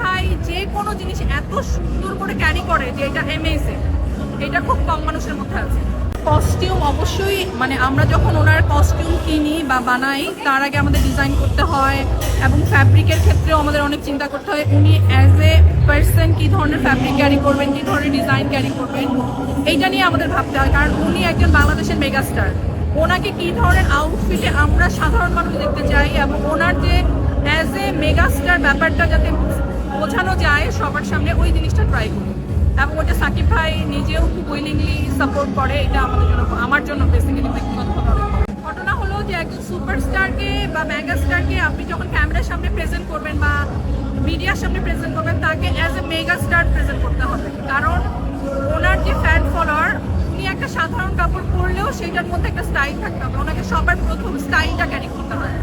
ভাই যে কোনো জিনিস এত সুন্দর করে ক্যারি করে যে এটা এমেজিং এটা খুব কম মানুষের মধ্যে আছে। কস্টিউম অবশ্যই মানে আমরা যখন ওনার কস্টিউম কিনি বা বানাই, তার আগে আমাদের ডিজাইন করতে হয় এবং ফ্যাব্রিকের ক্ষেত্রেও আমাদের অনেক চিন্তা করতে হয়, উনি অ্যাজ এ পার্সন কী ধরনের ফ্যাব্রিক ক্যারি করবেন, কী ধরনের ডিজাইন ক্যারি করবেন, এইটা নিয়ে আমাদের ভাবতে হয়। কারণ উনি একজন বাংলাদেশের মেগাস্টার ওনাকে কী ধরনের আউটফিটে আমরা সাধারণ মানুষ দেখতে চাই এবং ওনার যে অ্যাজ এ মেগাস্টার ব্যাপারটা যাতে যায়, সবার সামনে ওই জিনিসটা ট্রাই করি। এবং ওটা সাকিব ভাই নিজেও খুব উইলিংলি সাপোর্ট করে, এটা আমাদের জন্য, আমার জন্য বেসিক্যালি ব্যক্তিগতভাবে ঘটনা। হলো যে একজন সুপারস্টারকে বা মেগাস্টারকে আপনি যখন ক্যামেরার সামনে প্রেজেন্ট করবেন বা মিডিয়ার সামনে প্রেজেন্ট করবেন, তাকে as a mega star present করতে হবে। কারণ ওনার যে ফ্যান ফলোয়ার উনি একটা সাধারণ কাপড় পরলেও সেটার মধ্যে একটা স্টাইল থাকতে হবে। ওনাকে সবার প্রথম স্টাইলটা ক্যারি করতে হয়